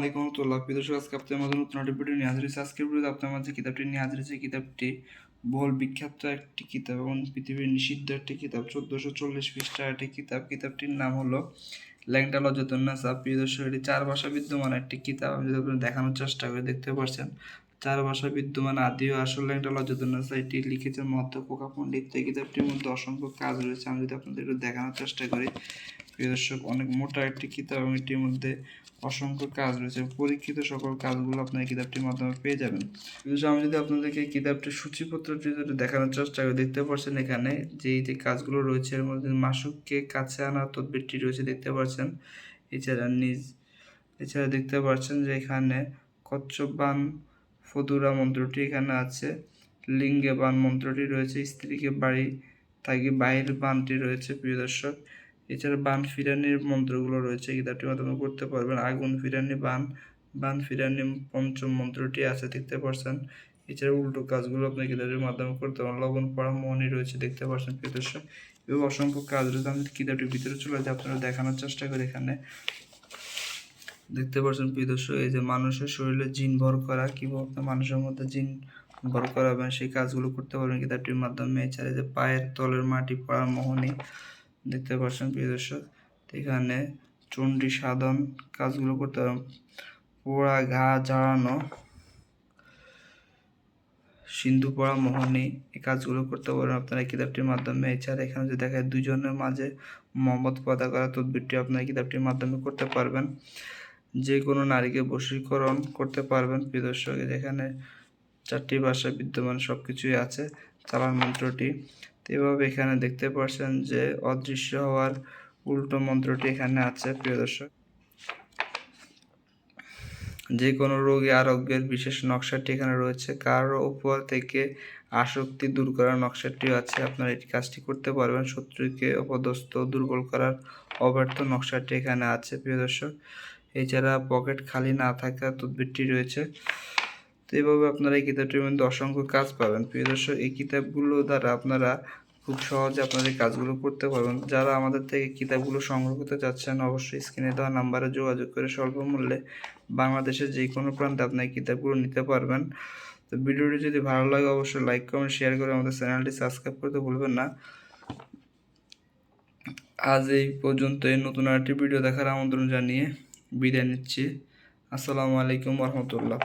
আলাইকুম প্রিয় দর্শক, আজকে আপনাদের মাঝে নতুন একটি ভিডিও নিয়ে হাজির হয়েছে। আজকের ভিডিওতে আপনার মাঝে কিতাবটি নিয়ে হাজির হয়েছে। কিতাবটি বহুল বিখ্যাত একটি কিতাব এবং পৃথিবীর নিষিদ্ধ একটি কিতাব, চোদ্দোশো চল্লিশ পৃষ্ঠার একটি কিতাব। কিতাবটির নাম হলো ল্যাংটা লজ্জাতুন্নাসা। প্রিয় দর্শক, এটি চার ভাষা বিদ্যমান একটি কিতাব। আমি যদি আপনাদের দেখানোর চেষ্টা করে, দেখতে পাচ্ছেন চার ভাষা বিদ্যমান। আদি ও আসল ল্যাংটা লজ্জাতুন্নাসা। এটি লিখেছেন কোকা পণ্ডিত। এই কিতাবটির মধ্যে অসংখ্য কাজ রয়েছে। আমি যদি আপনাদের একটু দেখানোর চেষ্টা করি প্রিয় দর্শক অনেক মোটা একটি কিতাব এবং এটির মধ্যে অসংখ্য কাজ রয়েছে। পরীক্ষিত সকল কাজগুলো আপনার কিতাবটির মাধ্যমে পেয়ে যাবেন। বিশেষ আমি যদি আপনাদেরকে কিতাবটির সূচিপত্রটি যদি দেখানোর চেষ্টা করি, দেখতে পাচ্ছেন এখানে যে এই যে কাজগুলো রয়েছে, এর মধ্যে মাসুককে কাছে আনার তদবিরটি রয়েছে, দেখতে পাচ্ছেন। এছাড়া নিজ, এছাড়া দেখতে পাচ্ছেন যে এখানে কচ্ছপ বান ফতুরা মন্ত্রটি এখানে আছে লিঙ্গে বান মন্ত্রটি রয়েছে, স্ত্রীকে বাড়ি থাকি বাইর বানটি রয়েছে, প্রিয় দর্শক। এছাড়া বান ফিরানির মন্ত্রগুলো রয়েছে কিতাবটির মাধ্যমে করতে পারবেন আগুন ফিরানি বান বান ফিরানি পঞ্চম মন্ত্রটি আছে, দেখতে পারছেন। এছাড়া উল্টো কাজগুলো আপনি কিতাবের মাধ্যমে করতে পারেন। লবণ, পড়া, মনি রয়েছে, দেখতে পাচ্ছেন প্রিয়দর্শক এবং অসংখ্য কাজ রয়েছে। আমি কিতাবটির ভিতরে চলে যাই, আপনারা দেখানোর চেষ্টা করি এখানে। দেখতে পাচ্ছেন প্রিয় দর্শক এই যে মানুষের শরীরে জিন ভর করা কীভাবে আপনি মানুষের মধ্যে জিন ভর করাবেন সেই কাজগুলো করতে পারবেন কিতাবটির মাধ্যমে। এছাড়া যে পায়ের তলের মাটি, পড়া মোহনী দেখতে পাচ্ছেন প্রিয় দর্শক। এখানে চণ্ডী সাধন কাজগুলো করতে পারবেন পোড়া ঘা ঝাড়ানো, সিন্ধু পড়া মোহনী এই কাজগুলো করতে পারবেন আপনারা কিতাবটির মাধ্যমে। এছাড়া এখানে যে দেখায় দুজনের মাঝে মোহাম্মদ পদা করা তদবিরটি আপনারা কিতাবটির মাধ্যমে করতে পারবেন। যে কোনো নারীকে বশীকরণ করতে পারবেন প্রিয় দর্শক। এখানে চারটি ভাষা বিদ্যমান সব কিছুই আছে। চালান মন্ত্রটি এভাবে এখানে দেখতে পাচ্ছেন যে অদৃশ্য হওয়ার উল্টো মন্ত্রটি এখানে আছে, প্রিয় দর্শক। যে কোনো রোগী আরোগ্যের বিশেষ নকশাটি এখানে রয়েছে। কারও উপর থেকে আসক্তি দূর করার নকশাটিও আছে। আপনারা এই কাজটি করতে পারবেন। শত্রুকে অপদস্থ দুর্বল করার অব্যর্থ নকশাটি এখানে আছে, প্রিয় দর্শক। এছাড়া পকেট খালি না থাকা তদবিরটি রয়েছে। তো এইভাবে আপনারা এই কিতাবটির মধ্যে অসংখ্য কাজ পাবেন। প্রিয় দর্শক, এই কিতাবগুলো দ্বারা আপনারা খুব সহজে আপনাদের কাজগুলো করতে পারবেন। যারা আমাদের থেকে কিতাবগুলো সংগ্রহ করতে চাচ্ছেন, অবশ্যই স্ক্রিনে দেওয়া নাম্বারে যোগাযোগ করে স্বল্প মূল্যে বাংলাদেশের যে কোনো প্রান্তে আপনি এই কিতাবগুলো নিতে পারবেন। তো ভিডিওটি যদি ভালো লাগে, অবশ্যই লাইক, কমেন্ট, শেয়ার করে আমাদের চ্যানেলটি সাবস্ক্রাইব করতে ভুলবেন না। আজ এই পর্যন্ত এই নতুন আরেকটি ভিডিও দেখার আমন্ত্রণ জানিয়ে বিদায় নিচ্ছি। আসসালামু আলাইকুম রহমতুল্লাহ।